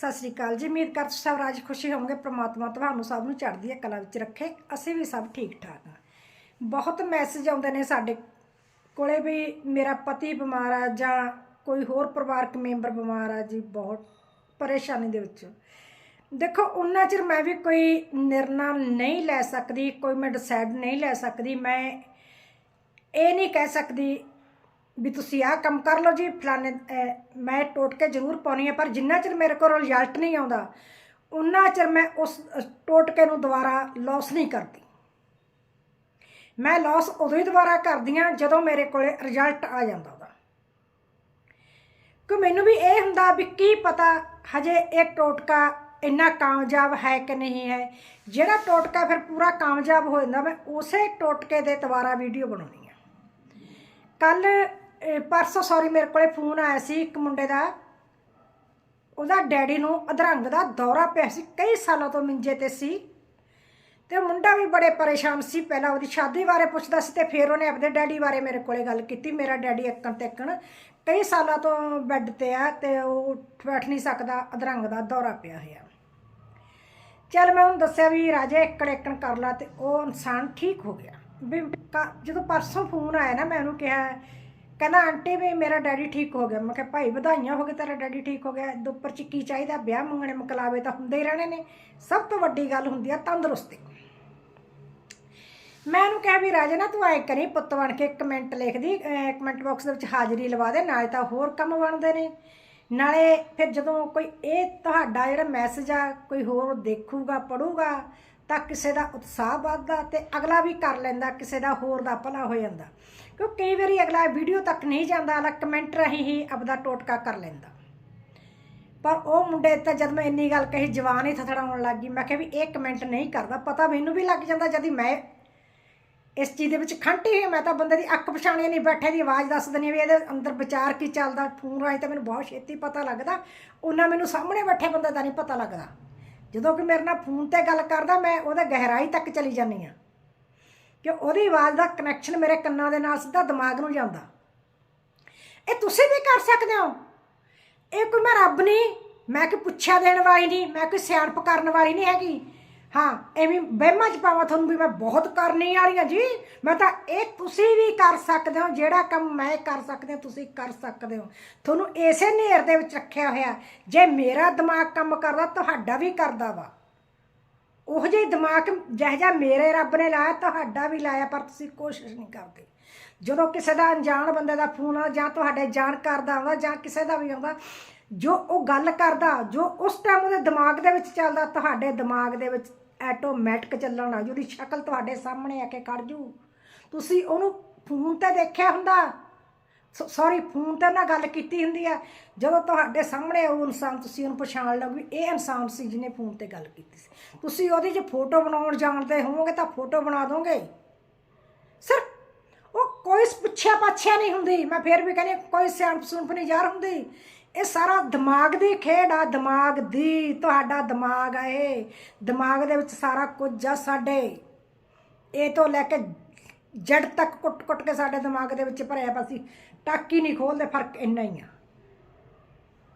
ਸਤਿ ਸ੍ਰੀ ਅਕਾਲ ਜੀ, ਉਮੀਦ ਕਰ ਸਭ ਰਾਜ ਖੁਸ਼ੀ ਹੋਵੋਗੇ, ਪ੍ਰਮਾਤਮਾ ਤੁਹਾਨੂੰ ਸਭ ਨੂੰ ਚੜ੍ਹਦੀ ਕਲਾ ਵਿੱਚ ਰੱਖੇ, ਅਸੀਂ ਵੀ ਸਭ ਠੀਕ ਠਾਕ ਹਾਂ। ਬਹੁਤ ਮੈਸੇਜ ਆਉਂਦੇ ਨੇ ਸਾਡੇ ਕੋਲੇ ਵੀ, ਮੇਰਾ ਪਤੀ ਬਿਮਾਰ ਆ ਜਾਂ ਕੋਈ ਹੋਰ ਪਰਿਵਾਰਕ ਮੈਂਬਰ ਬਿਮਾਰ ਆ ਜੀ, ਬਹੁਤ ਪਰੇਸ਼ਾਨੀ ਦੇ ਵਿੱਚ। ਦੇਖੋ ਉਹਨਾਂ ਚਿਰ ਮੈਂ ਵੀ ਕੋਈ ਨਿਰਣਾ ਨਹੀਂ ਲੈ ਸਕਦੀ, ਕੋਈ ਮੈਂ ਡਿਸਾਈਡ ਨਹੀਂ ਲੈ ਸਕਦੀ, ਮੈਂ ਇਹ ਨਹੀਂ ਕਹਿ ਸਕਦੀ ਵੀ ਤੁਸੀਂ ਆਹ ਕੰਮ ਕਰ ਲਓ ਜੀ, ਫਲਾਣੇ ਮੈਂ ਟੋਟਕੇ ਜ਼ਰੂਰ ਪਾਉਣੀ ਹੈ ਪਰ ਜਿੰਨਾ ਚਿਰ ਮੇਰੇ ਕੋਲ ਰਿਜ਼ਲਟ ਨਹੀਂ ਆਉਂਦਾ, ਉਨਾ ਚਿਰ ਮੈਂ ਉਸ ਟੋਟਕੇ ਨੂੰ ਦੁਬਾਰਾ ਲਾਸ ਨਹੀਂ ਕਰਦੀ। ਮੈਂ ਲਾਸ ਉਦੋਂ ਹੀ ਦੁਬਾਰਾ ਕਰਦੀ ਹਾਂ ਜਦੋਂ ਮੇਰੇ ਕੋਲੇ ਰਿਜ਼ਲਟ ਆ ਜਾਂਦਾ ਉਹਦਾ। ਕਿ ਮੈਨੂੰ ਵੀ ਇਹ ਹੁੰਦਾ ਵੀ ਕੀ ਪਤਾ ਹਜੇ ਇਹ ਟੋਟਕਾ ਇੰਨਾ ਕਾਮਯਾਬ ਹੈ ਕਿ ਨਹੀਂ ਹੈ। ਜਿਹੜਾ ਟੋਟਕਾ ਫਿਰ ਪੂਰਾ ਕਾਮਯਾਬ ਹੋ ਜਾਂਦਾ, ਮੈਂ ਉਸੇ ਟੋਟਕੇ ਦੇ ਦੁਬਾਰਾ ਵੀਡੀਓ ਬਣਾਉਣੀ ਹੈ ਕੱਲ ਪਰਸੋਂ ਸੌਰੀ ਮੇਰੇ ਕੋਲੇ ਫੋਨ ਆਇਆ ਸੀ ਇੱਕ ਮੁੰਡੇ ਦਾ। ਉਹਦਾ ਡੈਡੀ ਨੂੰ ਅਧਰੰਗ ਦਾ ਦੌਰਾ ਪਿਆ ਸੀ, ਕਈ ਸਾਲਾਂ ਤੋਂ ਮਿੰਜੇ ਤੇ ਸੀ। ਤੇ ਮੁੰਡਾ ਵੀ ਬੜੇ ਪਰੇਸ਼ਾਨ ਸੀ, ਪਹਿਲਾਂ ਉਹਦੀ ਸ਼ਾਦੀ ਬਾਰੇ ਪੁੱਛਦਾ ਸੀ ਤੇ ਫਿਰ ਉਹਨੇ ਆਪਣੇ ਡੈਡੀ ਬਾਰੇ ਮੇਰੇ ਕੋਲੇ ਗੱਲ ਕੀਤੀ, ਮੇਰਾ ਡੈਡੀ ਇੱਕਣ ਤੇ ਕਈ ਸਾਲਾਂ ਤੋਂ ਬੈੱਡ ਤੇ ਆ ਤੇ ਉਹ ਉੱਠ ਬੈਠ ਨਹੀਂ ਸਕਦਾ, ਅਧਰੰਗ ਦਾ ਦੌਰਾ ਪਿਆ ਹੋਇਆ। ਚੱਲ ਮੈਂ ਉਹਨੂੰ ਦੱਸਿਆ ਵੀ ਰਾਜੇ ਇੱਕੜ ਇੱਕਣ ਕਰ ਲਾ ਤੇ ਉਹ ਇਨਸਾਨ ਠੀਕ ਹੋ ਗਿਆ। ਵੀ ਕ- ਜਦੋਂ ਪਰਸੋਂ ਫੋਨ ਆਇਆ ਨਾ, ਮੈਂ ਉਹਨੂੰ ਕਿਹਾ ਕਹਿੰਦਾ, ਆਂਟੀ ਵੀ ਮੇਰਾ ਡੈਡੀ ਠੀਕ ਹੋ ਗਿਆ। ਮੈਂ ਕਿਹਾ, ਭਾਈ, ਵਧਾਈਆਂ ਹੋ ਗਏ ਤੇਰਾ ਡੈਡੀ ਠੀਕ ਹੋ ਗਿਆ। ਇਹਦੇ ਉੱਪਰ ਚ ਕੀ ਚਾਹੀਦਾ? ਵਿਆਹ ਮੰਗਣੇ ਮੁਕਲਾਵੇ ਤਾਂ ਹੁੰਦੇ ਹੀ ਰਹਿਣੇ ਨੇ। ਸਭ ਤੋਂ ਵੱਡੀ ਗੱਲ ਹੁੰਦੀ ਆ ਤੰਦਰੁਸਤੀ। ਮੈਂ ਉਹਨੂੰ ਕਿਹਾ ਵੀ, ਰਾਜੇ, ਨਾ ਤੂੰ ਐ ਕਰੀ, ਪੁੱਤ ਬਣ ਕੇ ਕਮੈਂਟ ਲਿਖਦੀ ਕਮੈਂਟ ਬਾਕਸ ਦੇ ਵਿੱਚ ਹਾਜ਼ਰੀ ਲਵਾ ਦੇ, ਨਾਲੇ ਤਾਂ ਹੋਰ ਕੰਮ ਬਣਦੇ ਨੇ। ਨਾਲੇ ਫਿਰ ਜਦੋਂ ਕੋਈ ਇਹ ਤੁਹਾਡਾ ਜਿਹੜਾ ਮੈਸੇਜ ਆ, ਕੋਈ ਹੋਰ ਦੇਖੂਗਾ, ਪੜੂਗਾ, ਤਾਂ ਕਿਸੇ ਦਾ ਉਤਸ਼ਾਹ ਵੱਧਦਾ ਤੇ ਅਗਲਾ ਵੀ ਕਰ ਲੈਂਦਾ, ਕਿਸੇ ਦਾ ਹੋਰ ਦਾ ਭਲਾ ਹੋ ਜਾਂਦਾ। ਕਿਉਂਕਿ ਕਈ ਵਾਰੀ ਅਗਲਾ ਵੀਡੀਓ ਤੱਕ ਨਹੀਂ ਜਾਂਦਾ, ਅਗਲਾ ਕਮੈਂਟ ਰਾਹੀਂ ਹੀ ਆਪਦਾ ਟੋਟਕਾ ਕਰ ਲੈਂਦਾ। ਪਰ ਉਹ ਮੁੰਡੇ ਤਾਂ ਜਦ ਮੈਂ ਇੰਨੀ ਗੱਲ ਕਹੀ, ਜਵਾਨ ਹੀ ਥਥੜਾਉਣ ਲੱਗ ਗਈ। ਮੈਂ ਕਿਹਾ ਵੀ ਇਹ ਕਮੈਂਟ ਨਹੀਂ ਕਰਦਾ, ਪਤਾ ਮੈਨੂੰ ਵੀ ਲੱਗ ਜਾਂਦਾ ਜਦ ਮੈਂ ਇਸ ਚੀਜ਼ ਦੇ ਵਿੱਚ ਖੰਟੀ ਹੋਈ ਮੈਂ ਤਾਂ ਬੰਦੇ ਦੀ ਅੱਖ ਪਛਾਣੀ ਨਹੀਂ, ਬੈਠੇ ਦੀ ਆਵਾਜ਼ ਦੱਸ ਦਿੰਦੀ ਹਾਂ ਵੀ ਇਹਦੇ ਅੰਦਰ ਵਿਚਾਰ ਕੀ ਚੱਲਦਾ, ਫੋਨ ਰਾਹੀਂ ਤਾਂ ਮੈਨੂੰ ਬਹੁਤ ਛੇਤੀ ਪਤਾ ਲੱਗਦਾ। ਉਹਨਾਂ ਮੈਨੂੰ ਸਾਹਮਣੇ ਬੈਠੇ ਬੰਦੇ ਦਾ ਨਹੀਂ ਪਤਾ ਲੱਗਦਾ। ਜਦੋਂ ਕਿ ਮੇਰੇ ਨਾਲ ਫੋਨ ਤੇ ਗੱਲ ਕਰਦਾ, ਮੈਂ ਉਹਦੇ ਗਹਿਰਾਈ ਤੱਕ ਚਲੀ ਜਾਂਦੀ ਆ ਕਿ ਉਹਦੀ ਆਵਾਜ਼ ਦਾ ਕਨੈਕਸ਼ਨ ਮੇਰੇ ਕੰਨਾਂ ਦੇ ਨਾਲ ਸਿੱਧਾ ਦਿਮਾਗ ਨੂੰ ਜਾਂਦਾ ਇਹ ਤੁਸੀਂ ਵੀ ਕਰ ਸਕਦੇ ਹੋ। ਇਹ ਕੋਈ ਮੈਂ ਰੱਬ ਨਹੀਂ, ਮੈਂ ਕਿ ਪੁੱਛਿਆ ਦੇਣ ਵਾਲੀ ਨਹੀਂ, ਮੈਂ ਕੋਈ ਸਿਆਣਪ ਕਰਨ ਵਾਲੀ ਨਹੀਂ ਹੈਗੀ। ਹਾਂ, ਐਵੇਂ ਵਹਿਮਾਂ ਚ ਪਾਵਾਂ ਤੁਹਾਨੂੰ ਵੀ ਮੈਂ ਬਹੁਤ ਕਰਨੀ ਵਾਲੀ ਆ ਜੀ। ਮੈਂ ਤਾਂ ਇਹ ਤੁਸੀਂ ਵੀ ਕਰ ਸਕਦੇ ਹੋ, ਜਿਹੜਾ ਕੰਮ ਮੈਂ ਕਰ ਸਕਦੇ ਹਾਂ, ਤੁਸੀਂ ਕਰ ਸਕਦੇ ਹੋ। ਤੁਹਾਨੂੰ ਇਸੇ ਨੇਰ ਦੇ ਵਿੱਚ ਰੱਖਿਆ ਹੋਇਆ। ਜੇ ਮੇਰਾ ਦਿਮਾਗ ਕੰਮ ਕਰਦਾ, ਤੁਹਾਡਾ ਵੀ ਕਰਦਾ ਵਾ। ਉਹ ਜਿਹੇ ਦਿਮਾਗ ਜਿਹੋ ਜਿਹਾ ਮੇਰੇ ਰੱਬ ਨੇ ਲਾਇਆ, ਤੁਹਾਡਾ ਵੀ ਲਾਇਆ, ਪਰ ਤੁਸੀਂ ਕੋਸ਼ਿਸ਼ ਨਹੀਂ ਕਰਦੇ। ਜਦੋਂ ਕਿਸੇ ਦਾ ਅਣਜਾਣ ਬੰਦੇ ਦਾ ਫੋਨ ਆ ਜਾਂ ਤੁਹਾਡੇ ਜਾਣਕਾਰ ਦਾ ਆਉਂਦਾ, ਜਾਂ ਕਿਸੇ ਦਾ ਵੀ ਆਉਂਦਾ, ਜੋ ਉਹ ਗੱਲ ਕਰਦਾ, ਜੋ ਉਸ ਟਾਈਮ ਉਹਦੇ ਦਿਮਾਗ ਦੇ ਵਿੱਚ ਚੱਲਦਾ, ਤੁਹਾਡੇ ਦਿਮਾਗ ਦੇ ਵਿੱਚ ਆਟੋਮੈਟਿਕ ਚੱਲਣ ਲੱਗ ਜੂ ਉਹਦੀ ਸ਼ਕਲ ਤੁਹਾਡੇ ਸਾਹਮਣੇ ਆ ਕੇ ਖੜ ਜੂ ਤੁਸੀਂ ਉਹਨੂੰ ਫੋਨ ਤੇ ਦੇਖਿਆ ਹੁੰਦਾ? ਸੌਰੀ ਫੋਨ ਤੇ ਨਾ ਗੱਲ ਕੀਤੀ ਹੁੰਦੀ ਆ। ਜਦੋਂ ਤੁਹਾਡੇ ਸਾਹਮਣੇ ਉਹ ਇਨਸਾਨ ਤੁਸੀਂ ਉਹਨੂੰ ਪਛਾਣ ਲਓ ਵੀ ਇਹ ਇਨਸਾਨ ਸੀ ਜਿਹਨੇ ਫੋਨ ਤੇ ਗੱਲ ਕੀਤੀ ਸੀ। ਤੁਸੀਂ ਉਹਦੀ ਜੇ ਫੋਟੋ ਬਣਾਉਣ ਜਾਣਦੇ ਹੋਵੋਗੇ ਤਾਂ ਫੋਟੋ ਬਣਾ ਦੋਗੇ। ਸਰ ਉਹ ਕੋਈ ਪੁੱਛਿਆ ਪਾਛਿਆ ਨਹੀਂ ਹੁੰਦੀ। ਮੈਂ ਫੇਰ ਵੀ ਕਹਿੰਦੀ ਕੋਈ ਸਿਆਣਪ ਸੁਣਪ ਨਹੀਂ ਯਾਰ ਹੁੰਦੀ। ਇਹ ਸਾਰਾ ਦਿਮਾਗ ਦੀ ਖੇਡ ਆ, ਦਿਮਾਗ ਦੀ, ਤੁਹਾਡਾ ਦਿਮਾਗ ਆ ਇਹ। ਦਿਮਾਗ ਦੇ ਵਿੱਚ ਸਾਰਾ ਕੁਝ ਆ ਸਾਡੇ। ਇਹ ਤੋਂ ਲੈ ਕੇ ਜੜ ਤੱਕ ਕੁੱਟ-ਕੁੱਟ ਕੇ ਸਾਡੇ ਦਿਮਾਗ ਦੇ ਵਿੱਚ ਭਰਿਆ ਪਿਆ ਸੀ। ਟਾਕੀ ਨਹੀਂ ਖੋਲਦੇ ਫ਼ਰਕ ਇੰਨਾ ਹੀ ਆ।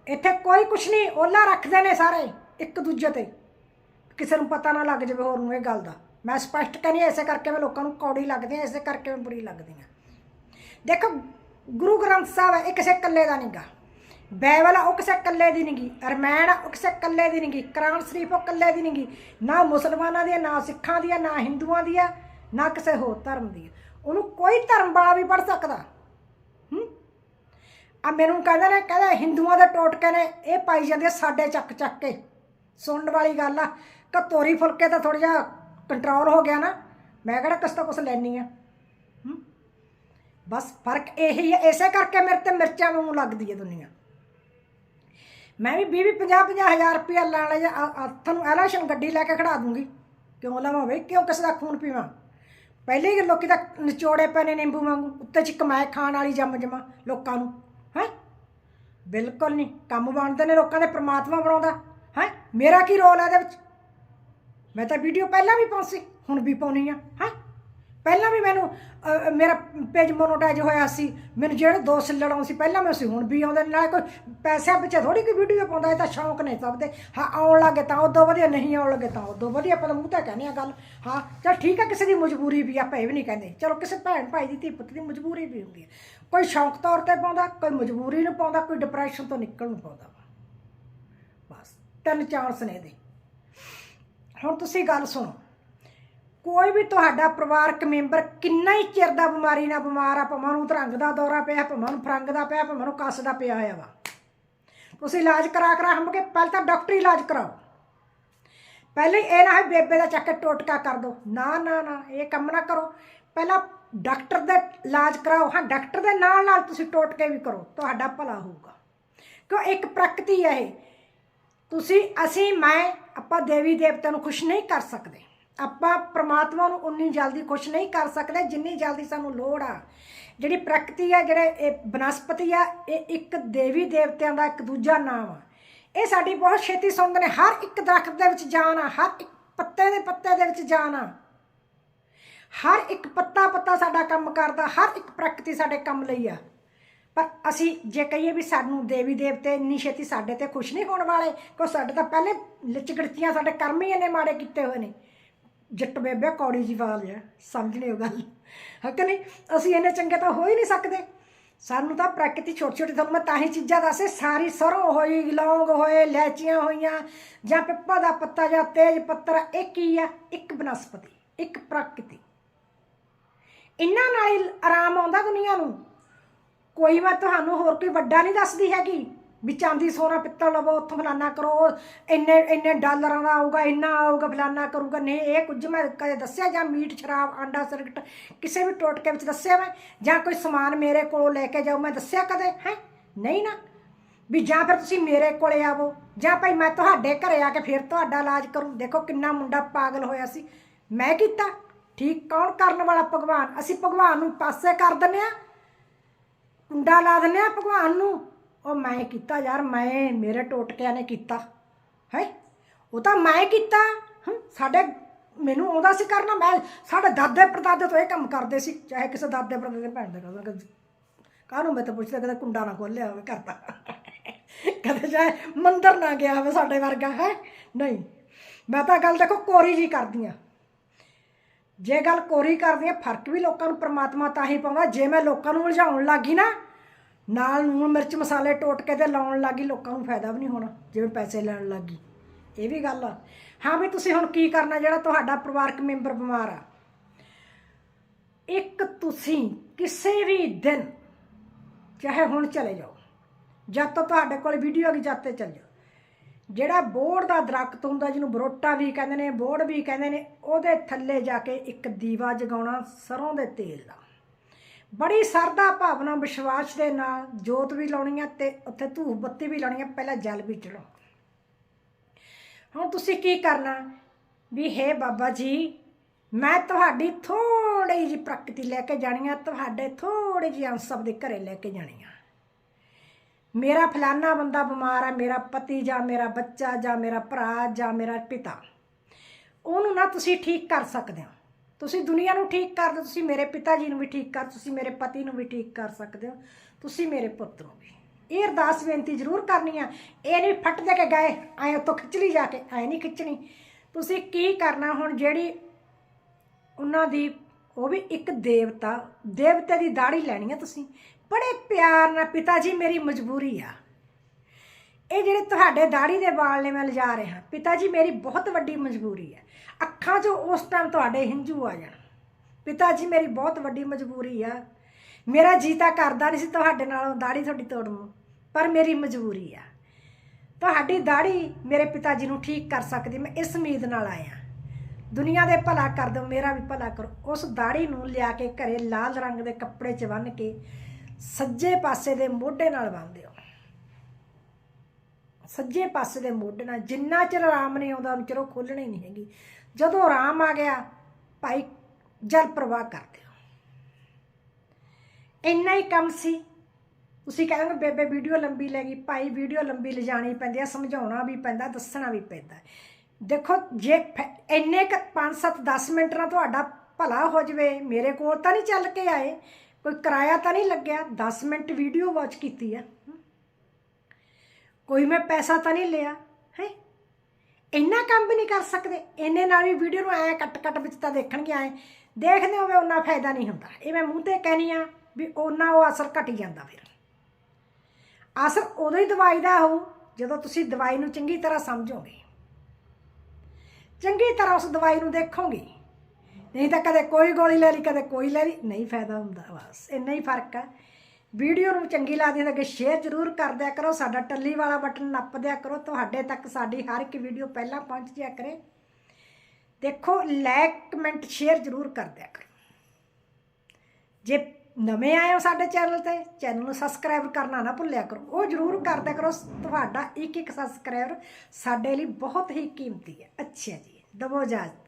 ਇੱਥੇ ਕੋਈ ਕੁਛ ਨਹੀਂ ਓਲਾ ਰੱਖਦੇ ਨੇ ਸਾਰੇ ਇੱਕ ਦੂਜੇ ਤੇ। ਕਿਸੇ ਨੂੰ ਪਤਾ ਨਾ ਲੱਗ ਜਾਵੇ ਹੋਰ ਨੂੰ ਇਹ ਗੱਲ ਦਾ। ਮੈਂ ਸਪਸ਼ਟ ਕਹਿੰਦੀ ਹਾਂ, ਇਸੇ ਕਰਕੇ ਮੈਂ ਲੋਕਾਂ ਨੂੰ ਕੌੜੀ ਲੱਗਦੀ ਹਾਂ ਇਸੇ ਕਰਕੇ ਮੈਂ ਬੁਰੀ ਲੱਗਦੀ ਹਾਂ। ਦੇਖੋ ਗੁਰੂ ਗ੍ਰੰਥ ਸਾਹਿਬ ਹੈ ਇਹ ਕਿਸੇ ਇਕੱਲੇ ਦਾ ਨਹੀਂਗਾ ਬਾਈਬਲ ਆ, ਉਹ ਕਿਸੇ ਇਕੱਲੇ ਦੀ ਨਹੀਂਗੀ ਰਮਾਇਣ ਆ, ਉਹ ਕਿਸੇ ਇਕੱਲੇ ਦੀ ਨਹੀਂਗੀ ਕੁਰਾਨ ਸ਼ਰੀਫ ਉਹ ਇਕੱਲੇ ਦੀ ਨਹੀਂਗੀ ਨਾ ਮੁਸਲਮਾਨਾਂ ਦੀ ਆ, ਨਾ ਸਿੱਖਾਂ ਦੀ ਆ, ਨਾ ਹਿੰਦੂਆਂ ਦੀ ਆ ਨਾ ਕਿਸੇ ਹੋਰ ਧਰਮ ਦੀ ਆ। ਉਹਨੂੰ ਕੋਈ ਧਰਮ ਵਾਲਾ ਵੀ ਪੜ ਸਕਦਾ। ਆ ਮੈਨੂੰ ਕਹਿੰਦੇ ਨੇ, ਕਹਿੰਦਾ ਹਿੰਦੂਆਂ ਦੇ ਟੋਟਕੇ ਨੇ, ਇਹ ਪਾਈ ਜਾਂਦੇ ਆ ਸਾਡੇ ਚੱਕ ਚੱਕ ਕੇ। ਸੁਣਨ ਵਾਲੀ ਗੱਲ ਆ ਕਿ ਤੋਰੀ ਫੁਲਕੇ ਤਾਂ ਥੋੜਾ ਜਿਹਾ ਕੰਟਰੋਲ ਹੋ ਗਿਆ ਨਾ, ਮੈਂ ਕਿਹੜਾ ਕਿਸ ਤੋਂ ਕੁਛ ਲੈਣੀ ਆ। ਬਸ ਫ਼ਰਕ ਇਹੀ ਹੈ ਇਸੇ ਕਰਕੇ ਮੇਰੇ ਤੇ ਮਿਰਚਾਂ ਵਾਂਗੂ ਲੱਗਦੀ ਹੈ ਦੁਨੀਆ। ਮੈਂ ਵੀ 20 50 50 ਹਜ਼ਾਰ ਰੁਪਇਆ ਲੈਣ ਜਾਂ ਤੁਹਾਨੂੰ ਐਲਾਸ਼ਨ ਗੱਡੀ ਲੈ ਕੇ ਖੜਾ ਦੂੰਗੀ। ਕਿਉਂ ਲਵਾਂ ਵੇ ਕਿਉਂ ਕਿਸੇ ਦਾ ਖੂਨ ਪੀਵਾਂ? ਪਹਿਲੇ ਹੀ ਲੋਕੀ ਤਾਂ ਨਿਚੋੜੇ ਪਏ ਨੇ ਨਿੰਬੂ ਵਾਂਗੂ, ਉੱਤੇ ਚ ਕਮਾਏ ਖਾਣ ਵਾਲੀ ਜੰਮ ਜਮਾ ਲੋਕਾਂ ਨੂੰ। ਹੈ? ਬਿਲਕੁਲ ਨਹੀਂ। ਕੰਮ ਬਣਦੇ ਨੇ ਲੋਕਾਂ ਦੇ, ਪ੍ਰਮਾਤਮਾ ਬਣਾਉਂਦਾ। ਹੈ? ਮੇਰਾ ਕੀ ਰੋਲ ਹੈ ਇਹਦੇ ਵਿੱਚ? ਮੈਂ ਤਾਂ ਵੀਡੀਓ ਪਹਿਲਾਂ ਵੀ ਪਾਉਂਸੀ ਹੁਣ ਵੀ ਪਾਉਣੀ ਆ ਹੈ? ਪਹਿਲਾਂ ਵੀ ਮੈਨੂੰ ਮੇਰਾ ਪੇਜ ਮੋਨੋਟਾਈਜ਼ ਹੋਇਆ ਸੀ। ਮੈਨੂੰ ਜਿਹੜੇ ਦੋਸਤ ਸਿੱਲੜ ਸੀ, ਪਹਿਲਾਂ ਮੈਂ ਸੀ ਹੁਣ ਵੀ ਆਉਂਦੇ ਨਾਲ ਕੋਈ ਪੈਸਿਆਂ ਪਿੱਛੇ ਥੋੜੀ ਕੋਈ ਵੀਡੀਓ ਪਾਉਂਦਾ, ਇਹ ਤਾਂ ਸ਼ੌਂਕ ਨੇ ਸਭ ਦੇ। ਹਾਂ, ਆਉਣ ਲੱਗੇ ਤਾਂ ਉਦੋਂ ਵਧੀਆ, ਨਹੀਂ ਆਉਣ ਲੱਗੇ ਤਾਂ ਉਦੋਂ ਵਧੀਆ, ਆਪਾਂ ਤਾਂ ਮੂੰਹ ਤਾਂ ਕਹਿੰਦੇ ਆ ਗੱਲ। ਹਾਂ, ਚਲ ਠੀਕ ਆ, ਕਿਸੇ ਦੀ ਮਜਬੂਰੀ ਵੀ ਆਪਾਂ ਇਹ ਵੀ ਨਹੀਂ ਕਹਿੰਦੇ। ਚਲੋ, ਕਿਸੇ ਭੈਣ ਭਾਈ ਦੀ ਧੀ ਪੁੱਤ ਦੀ ਮਜਬੂਰੀ ਵੀ ਹੁੰਦੀ ਹੈ। ਕੋਈ ਸ਼ੌਂਕ ਤੌਰ ਤੇ ਪਾਉਂਦਾ, ਕੋਈ ਮਜਬੂਰੀ ਨੂੰ ਪਾਉਂਦਾ, ਕੋਈ ਡਿਪਰੈਸ਼ਨ ਤੋਂ ਨਿਕਲਣ ਨੂੰ ਪਾਉਂਦਾ। ਵਾ ਬਸ, ਤਿੰਨ ਚਾਂਸ ਨੇ ਇਹਦੇ ਹੁਣ ਤੁਸੀਂ ਗੱਲ ਸੁਣੋ। ਕੋਈ ਵੀ ਤੁਹਾਡਾ ਪਰਿਵਾਰਕ ਮੈਂਬਰ ਕਿੰਨਾ ਹੀ ਚਿਰ ਦਾ ਬਿਮਾਰੀ ਨਾਲ ਬਿਮਾਰ ਆ, ਭਾਵੇਂ ਨੂੰ ਤਰੰਗ ਦਾ ਦੌਰਾ ਪਿਆ, ਭਾਵੇਂ ਨੂੰ ਫਰੰਗ ਦਾ ਪਿਆ, ਭਾਵੇਂ ਨੂੰ ਕੱਸ ਦਾ ਪਿਆ ਹੋਇਆ ਵਾ। ਤੁਸੀਂ ਇਲਾਜ ਕਰਾ ਕਰਾ ਹਮ ਕੇ ਪਹਿਲਾਂ ਤਾਂ ਡਾਕਟਰੀ ਇਲਾਜ ਕਰਾਓ। ਪਹਿਲੇ ਇਹ ਨਾ ਹੈ ਬੇਬੇ ਦਾ ਚੱਕ ਕੇ ਟੋਟਕਾ ਕਰ ਦੋ। ਨਾ ਨਾ ਨਾ, ਇਹ ਕੰਮ ਨਾ ਕਰੋ। ਪਹਿਲਾਂ ਡਾਕਟਰ ਦਾ ਇਲਾਜ ਕਰਾਓ। ਹਾਂ, ਡਾਕਟਰ ਦੇ ਨਾਲ ਨਾਲ ਤੁਸੀਂ ਟੋਟਕੇ ਵੀ ਕਰੋ। ਤੁਹਾਡਾ ਭਲਾ ਹੋਊਗਾ। ਕਿਉਂ? ਇੱਕ ਪ੍ਰਕਿਰਤੀ ਹੈ ਇਹ। ਤੁਸੀਂ, ਅਸੀਂ, ਮੈਂ, ਆਪਾਂ ਦੇਵੀ ਦੇਵਤਿਆਂ ਨੂੰ ਖੁਸ਼ ਨਹੀਂ ਕਰ ਸਕਦੇ। ਆਪਾਂ ਪ੍ਰਮਾਤਮਾ ਨੂੰ ਉਨੀ ਜਲਦੀ ਖੁਸ਼ ਨਹੀਂ ਕਰ ਸਕਦੇ, ਜਿੰਨੀ ਜਲਦੀ ਸਾਨੂੰ ਲੋੜ ਆ। ਜਿਹੜੀ ਪ੍ਰਕਿਰਤੀ ਆ, ਜਿਹੜੇ ਇਹ ਬਨਸਪਤੀ ਆ, ਇਹ ਇੱਕ ਦੇਵੀ ਦੇਵਤਿਆਂ ਦਾ ਇੱਕ ਦੂਜਾ ਨਾਮ ਆ। ਇਹ ਸਾਡੀ ਬਹੁਤ ਛੇਤੀ ਸੁਣਦੇ ਨੇ, ਹਰ ਇੱਕ ਦਰਖਤ ਦੇ ਵਿੱਚ ਜਾਨ ਆ, ਹਰ ਇੱਕ ਪੱਤੇ ਦੇ ਪੱਤੇ ਦੇ ਵਿੱਚ ਜਾਨ ਆ। ਹਰ ਇੱਕ ਪੱਤਾ ਪੱਤਾ ਸਾਡਾ ਕੰਮ ਕਰਦਾ, ਹਰ ਇੱਕ ਪ੍ਰਕਿਰਤੀ ਸਾਡੇ ਕੰਮ ਲਈ ਆ। ਪਰ ਅਸੀਂ ਜੇ ਕਹੀਏ ਵੀ ਸਾਨੂੰ ਦੇਵੀ ਦੇਵਤੇ ਇੰਨੀ ਛੇਤੀ ਸਾਡੇ ਤੇ ਖੁਸ਼ ਨਹੀਂ ਹੋਣ ਵਾਲੇ ਕੋ ਸਾਡੇ ਤਾਂ ਪਹਿਲੇ ਲਿਚਗੜਤੀਆਂ ਸਾਡੇ ਕਰਮ ਹੀ ਇੰਨੇ ਮਾੜੇ ਕੀਤੇ ਹੋਏ ਨੇ। ਜੱਟ ਬੇਬੇ, ਕੌੜੀ ਜੀ ਵਾਲ ਆ, ਸਮਝ ਨਹੀਂ ਉਹ ਗੱਲ। ਹੈ ਕਿ ਨਹੀਂ? ਅਸੀਂ ਇੰਨੇ ਚੰਗੇ ਤਾਂ ਹੋ ਹੀ ਨਹੀਂ ਸਕਦੇ। ਸਾਨੂੰ ਤਾਂ ਪ੍ਰਕਿਰਤੀ ਛੋਟੀ ਛੋਟੀ ਤੁਹਾਨੂੰ ਮੈਂ ਤਾਂ ਹੀ ਚੀਜ਼ਾਂ ਦੱਸੇ, ਸਾਰੀ ਸਰੋਂ ਹੋਈ, ਲੌਂਗ ਹੋਏ, ਲੈਚੀਆਂ ਹੋਈਆਂ, ਜਾਂ ਪਿੱਪਾ ਦਾ ਪੱਤਾ, ਜਾਂ ਤੇਜ ਪੱਤਰ, ਇਹ ਕੀ ਆ? ਇੱਕ ਬਨਸਪਤੀ, ਇੱਕ ਪ੍ਰਕਿਰਤੀ। ਇਹਨਾਂ ਨਾਲ ਹੀ ਆਰਾਮ ਆਉਂਦਾ ਦੁਨੀਆ ਨੂੰ। ਕੋਈ ਮੈਂ ਤੁਹਾਨੂੰ ਹੋਰ ਕੋਈ ਵੱਡਾ ਨਹੀਂ ਦੱਸਦੀ ਹੈਗੀ। ਵੀ ਚਾਂਦੀ ਸੋਨਾ ਪਿੱਤਲ ਲਵੋ, ਉੱਥੋਂ ਫਲਾਨਾ ਕਰੋ। ਇੰਨੇ ਇੰਨੇ ਡਾਲਰਾਂ ਦਾ ਆਊਗਾ, ਇੰਨਾ ਆਊਗਾ, ਫਲਾਨਾ ਕਰੂਗਾ। ਨਹੀਂ, ਇਹ ਕੁਝ ਮੈਂ ਕਦੇ ਦੱਸਿਆ ਜਾਂ ਮੀਟ, ਸ਼ਰਾਬ, ਆਂਡਾ ਸਿਰਕਟ ਕਿਸੇ ਵੀ ਟੋਟਕੇ ਵਿੱਚ ਦੱਸਿਆ ਮੈਂ? ਜਾਂ ਕੋਈ ਸਮਾਨ ਮੇਰੇ ਕੋਲੋਂ ਲੈ ਕੇ ਜਾਓ, ਮੈਂ ਦੱਸਿਆ ਕਦੇ? ਹੈ? ਨਹੀਂ ਨਾ। ਵੀ ਜਾਂ ਫਿਰ ਤੁਸੀਂ ਮੇਰੇ ਕੋਲੇ ਆਵੋ, ਜਾਂ ਭਾਈ ਮੈਂ ਤੁਹਾਡੇ ਘਰੇ ਆ ਕੇ ਫਿਰ ਤੁਹਾਡਾ ਇਲਾਜ ਕਰੂੰ। ਦੇਖੋ ਕਿੰਨਾ ਮੁੰਡਾ ਪਾਗਲ ਹੋਇਆ ਸੀ। ਮੈਂ ਕੀਤਾ। ਠੀਕ ਕੌਣ ਕਰਨ ਵਾਲਾ ਭਗਵਾਨ? ਅਸੀਂ ਭਗਵਾਨ ਨੂੰ ਪਾਸੇ ਕਰ ਦਿੰਦੇ ਆ ਕੁੰਡਾ ਲਾ ਦਿੰਦੇ ਆ ਭਗਵਾਨ ਨੂੰ। ਉਹ ਮੈਂ ਕੀਤਾ ਯਾਰ ਮੈਂ ਮੇਰੇ ਟੋਟਕਿਆਂ ਨੇ ਕੀਤਾ। ਹੈ? ਉਹ ਤਾਂ ਮੈਂ ਕੀਤਾ। ਹਮ, ਸਾਡੇ ਮੈਨੂੰ ਆਉਂਦਾ ਸੀ ਕਰਨਾ ਮੈਂ ਸਾਡੇ ਦਾਦੇ ਪੜਦਾਦੇ ਤੋਂ ਇਹ ਕੰਮ ਕਰਦੇ ਸੀ ਚਾਹੇ ਕਿਸੇ ਦਾਦੇ ਪੜਦਾਦੇ ਦੇ ਭੈਣ ਦੇ ਕਰਦੇ ਕਾਹਨੂੰ ਮੈਂ ਤਾਂ ਪੁੱਛਦਾ ਕਦੇ ਕੁੰਡਾ ਨਾ ਖੋਲਿਆ ਹੋਵੇ ਕਰਦਾ ਕਦੇ ਚਾਹੇ ਮੰਦਰ ਨਾ ਗਿਆ ਹੋਵੇ ਸਾਡੇ ਵਰਗਾ ਹੈ? ਨਹੀਂ ਮੈਂ ਤਾਂ ਗੱਲ ਦੇਖੋ ਕੋਰੀ ਜੀ ਕਰਦੀ ਆ। ਜੇ ਗੱਲ ਕੋਰੀ ਕਰਦੀ ਆ ਫ਼ਰਕ ਵੀ ਲੋਕਾਂ ਨੂੰ ਪਰਮਾਤਮਾ ਤਾਂ ਹੀ ਪਾਉਂਦਾ ਜੇ ਮੈਂ ਲੋਕਾਂ ਨੂੰ ਉਲਝਾਉਣ ਲੱਗੀ ਨਾ ਨਾਲ ਨੂਣ ਮਿਰਚ ਮਸਾਲੇ ਟੋਟ ਕੇ ਤੇ ਲਾਉਣ ਲੱਗੀ ਲੋਕਾਂ ਨੂੰ ਫਾਇਦਾ ਵੀ ਨਹੀਂ ਹੋਣਾ, ਜਿਵੇਂ ਪੈਸੇ ਲੈਣ ਲੱਗੀ ਇਹ ਵੀ ਗੱਲ ਆ। ਹਾਂ ਵੀ ਤੁਸੀਂ ਹੁਣ ਕੀ ਕਰਨਾ, ਜਿਹੜਾ ਤੁਹਾਡਾ ਪਰਿਵਾਰਕ ਮੈਂਬਰ ਬਿਮਾਰ ਆ? ਇੱਕ ਤੁਸੀਂ ਕਿਸੇ ਵੀ ਦਿਨ, ਚਾਹੇ ਹੁਣ ਚਲੇ ਜਾਓ ਜਦ ਤੋਂ ਤੁਹਾਡੇ ਕੋਲ ਵੀਡੀਓ ਆ ਗਈ ਜਦ ਤੇ ਚਲੇ ਜਾਓ। ਜਿਹੜਾ ਬੋੜ ਦਾ ਦਰਖਤ ਹੁੰਦਾ, ਜਿਹਨੂੰ ਬਰੋਟਾ ਵੀ ਕਹਿੰਦੇ ਨੇ ਬੋੜ ਵੀ ਕਹਿੰਦੇ ਨੇ, ਉਹਦੇ ਥੱਲੇ ਜਾ ਕੇ ਇੱਕ ਦੀਵਾ ਜਗਾਉਣਾ ਸਰੋਂ ਦੇ ਤੇਲ ਦਾ। ਬੜੀ ਸਰਦਾ ਭਾਵਨਾ ਵਿਸ਼ਵਾਸ ਦੇ ਨਾਲ ਜੋਤ ਵੀ ਲਾਉਣੀ ਆ ਤੇ ਉੱਥੇ ਧੂਪ ਬੱਤੀ ਵੀ ਲਾਉਣੀ ਆ, ਪਹਿਲਾਂ ਜਲ ਵੀ ਚੜਾਓ ਹੁਣ ਤੁਸੀਂ ਕੀ ਕਰਨਾ? ਵੀ ਹੈ ਬਾਬਾ ਜੀ, ਮੈਂ ਤੁਹਾਡੀ ਥੋੜੀ ਜਿਹੀ ਪ੍ਰਕਿਰਤੀ ਲੈ ਕੇ ਜਾਣੀ ਆ, ਤੁਹਾਡੇ ਥੋੜੀ ਜਿਹੀ ਅੰਸਬ ਦੇ ਘਰੇ ਲੈ ਕੇ ਜਾਣੀ ਆ। ਮੇਰਾ ਫਲਾਨਾ ਬੰਦਾ ਬਿਮਾਰ ਆ, ਮੇਰਾ ਪਤੀ ਜਾਂ ਮੇਰਾ ਬੱਚਾ ਜਾਂ ਮੇਰਾ ਭਰਾ ਜਾਂ ਮੇਰਾ ਪਿਤਾ, ਉਹਨੂੰ ਨਾ ਤੁਸੀਂ ਠੀਕ ਕਰ ਸਕਦੇ ਹੋ। ਤੁਸੀਂ ਦੁਨੀਆ ਨੂੰ ਠੀਕ ਕਰ ਦਿਓ, ਤੁਸੀਂ ਮੇਰੇ ਪਿਤਾ ਜੀ ਨੂੰ ਵੀ ਠੀਕ ਕਰ, ਤੁਸੀਂ ਮੇਰੇ ਪਤੀ ਨੂੰ ਵੀ ਠੀਕ ਕਰ ਸਕਦੇ ਹੋ, ਤੁਸੀਂ ਮੇਰੇ ਪੁੱਤ ਨੂੰ ਵੀ। ਇਹ ਅਰਦਾਸ ਬੇਨਤੀ ਜ਼ਰੂਰ ਕਰਨੀ ਆ। ਇਹ ਨਹੀਂ ਫੱਟ ਦੇ ਕੇ ਗਏ ਐ ਉੱਤੋਂ ਖਿੱਚ ਲਈ ਜਾ ਕੇ ਐ ਨਹੀਂ ਖਿੱਚਣੀ। ਤੁਸੀਂ ਕੀ ਕਰਨਾ ਹੁਣ ਜਿਹੜੀ ਉਹਨਾਂ ਦੀ, ਉਹ ਵੀ ਇੱਕ ਦੇਵਤਾ, ਦੇਵਤੇ ਦੀ ਦਾੜੀ ਲੈਣੀ ਆ ਤੁਸੀਂ। ਬੜੇ ਪਿਆਰ ਨਾਲ, ਪਿਤਾ ਜੀ ਮੇਰੀ ਮਜਬੂਰੀ ਆ। ਇਹ ਜਿਹੜੇ ਤੁਹਾਡੇ ਦਾੜੀ ਦੇ ਵਾਲ ਨੇ ਮੈਂ ਲਿਜਾ ਰਿਹਾ। ਪਿਤਾ ਜੀ ਮੇਰੀ ਬਹੁਤ ਵੱਡੀ ਮਜਬੂਰੀ ਹੈ। ਅੱਖਾਂ 'ਚੋਂ ਉਸ ਟਾਈਮ ਤੁਹਾਡੇ ਹਿੰਜੂ ਆ ਜਾਣ। ਪਿਤਾ ਜੀ ਮੇਰੀ ਬਹੁਤ ਵੱਡੀ ਮਜਬੂਰੀ ਆ। ਮੇਰਾ ਜੀਤਾ ਕਰਦਾ ਨਹੀਂ ਸੀ ਤੁਹਾਡੇ ਨਾਲੋਂ ਦਾੜੀ ਤੁਹਾਡੀ ਤੋੜਨ ਨੂੰ ਪਰ ਮੇਰੀ ਮਜਬੂਰੀ ਆ। ਤੁਹਾਡੀ ਦਾੜੀ ਮੇਰੇ ਪਿਤਾ ਜੀ ਨੂੰ ਠੀਕ ਕਰ ਸਕਦੀ, ਮੈਂ ਇਸ ਉਮੀਦ ਨਾਲ ਆਇਆ। ਦੁਨੀਆ ਦੇ ਭਲਾ ਕਰ ਦਿਓ, ਮੇਰਾ ਵੀ ਭਲਾ ਕਰੋ। ਉਸ ਦਾੜੀ ਨੂੰ ਲਿਆ ਕੇ ਘਰੇ ਲਾਲ ਰੰਗ ਦੇ ਕੱਪੜੇ 'ਚ ਬੰਨ੍ਹ ਕੇ ਸੱਜੇ ਪਾਸੇ ਦੇ ਮੋਢੇ ਨਾਲ ਬੰਨ੍ਹ ਦਿਓ। ਸੱਜੇ ਪਾਸੇ ਦੇ ਮੋਢ ਨਾਲ ਜਿੰਨਾ ਚਿਰ ਆਰਾਮ ਨਹੀਂ ਆਉਂਦਾ, ਉਹਨਾਂ ਚਿਰ ਉਹ ਖੋਲਣੀ ਨਹੀਂ ਹੈਗੀ। ਜਦੋਂ ਆਰਾਮ ਆ ਗਿਆ, ਭਾਈ ਜਲ ਪ੍ਰਵਾਹ ਕਰ ਦਿਓ। ਇੰਨਾ ਹੀ ਕੰਮ ਸੀ। ਤੁਸੀਂ ਕਹਿੰਦੇ ਬੇਬੇ ਵੀਡੀਓ ਲੰਬੀ ਲੈ ਗਈ, ਭਾਈ ਵੀਡੀਓ ਲੰਬੀ ਲਿਜਾਣੀ ਪੈਂਦੀ ਆ, ਸਮਝਾਉਣਾ ਵੀ ਪੈਂਦਾ, ਦੱਸਣਾ ਵੀ ਪੈਂਦਾ। ਦੇਖੋ, ਜੇ ਫ- ਇੰਨੇ ਕ 5 7 10 ਮਿੰਟ ਨਾਲ ਤੁਹਾਡਾ ਭਲਾ ਹੋ ਜਵੇ, ਮੇਰੇ ਕੋਲ ਤਾਂ ਨਹੀਂ ਚੱਲ ਕੇ ਆਏ, ਕੋਈ ਕਿਰਾਇਆ ਤਾਂ ਨਹੀਂ ਲੱਗਿਆ 10 ਮਿੰਟ ਵੀਡੀਓ ਵਾਚ ਕੀਤੀ ਆ। ਕੋਈ ਮੈਂ ਪੈਸਾ ਤਾਂ ਨਹੀਂ ਲਿਆ, ਹੈ? ਇੰਨਾ ਕੰਮ ਵੀ ਨਹੀਂ ਕਰ ਸਕਦੇ। ਇੰਨੇ ਨਾਲ ਵੀ ਵੀਡੀਓ ਨੂੰ ਐ ਕੱਟ ਕੱਟ ਵਿੱਚ ਤਾਂ ਦੇਖਣਗੇ ਐ। ਦੇਖਦੇ ਹੋਵੇ ਉਹਨਾਂ ਫਾਇਦਾ ਨਹੀਂ ਹੁੰਦਾ। ਇਹ ਮੈਂ ਮੂੰਹ ਤੇ ਕਹਿਨੀ ਆ ਵੀ ਉਹਨਾਂ ਉਹ ਅਸਰ ਘਟ ਜਾਂਦਾ ਫਿਰ। ਅਸਰ ਉਦੋਂ ਹੀ ਦਵਾਈ ਦਾ ਹੋਊ, ਜਦੋਂ ਤੁਸੀਂ ਦਵਾਈ ਨੂੰ ਚੰਗੀ ਤਰ੍ਹਾਂ ਸਮਝੋਗੇ। ਚੰਗੀ ਤਰ੍ਹਾਂ ਉਸ ਦਵਾਈ ਨੂੰ ਦੇਖੋਗੇ। ਨਹੀਂ ਤਾਂ ਕਦੇ ਕੋਈ ਗੋਲੀ ਲੈ ਲਈ, ਕਦੇ ਕੋਈ ਲੈ ਲਈ, ਨਹੀਂ ਫਾਇਦਾ ਹੁੰਦਾ, ਬਸ ਇੰਨਾ ਹੀ ਫ਼ਰਕ ਹੈ ਵੀਡੀਓ ਨੂੰ ਚੰਗੀ ਲੱਗਦੀ ਹੈ ਤਾਂ ਅੱਗੇ ਸ਼ੇਅਰ ਜ਼ਰੂਰ ਕਰ ਦਿਆ ਕਰੋ, ਸਾਡਾ ਟੱਲੀ ਵਾਲਾ ਬਟਨ ਨੱਪ ਦਿਆ ਕਰੋ, ਤੁਹਾਡੇ ਤੱਕ ਸਾਡੀ ਹਰ ਇੱਕ ਵੀਡੀਓ ਪਹਿਲਾਂ ਪਹੁੰਚ ਜਿਆ ਕਰੇ। ਦੇਖੋ ਲਾਈਕ ਕਮੈਂਟ ਸ਼ੇਅਰ ਜ਼ਰੂਰ ਕਰ ਦਿਆ ਕਰੋ। ਜੇ ਨਵੇਂ ਆਏ ਹੋ ਸਾਡੇ ਚੈਨਲ ਤੇ, ਚੈਨਲ ਨੂੰ ਸਬਸਕ੍ਰਾਈਬ ਕਰਨਾ ਨਾ ਭੁੱਲਿਆ ਕਰੋ, ਉਹ ਜ਼ਰੂਰ ਕਰ ਦਿਆ ਕਰੋ। ਤੁਹਾਡਾ ਇੱਕ ਇੱਕ ਸਬਸਕ੍ਰਾਈਬਰ ਸਾਡੇ ਲਈ ਬਹੁਤ ਹੀ ਕੀਮਤੀ ਹੈ। ਅੱਛਾ ਜੀ, ਦਵੋ ਇਜਾਜ਼ਤ।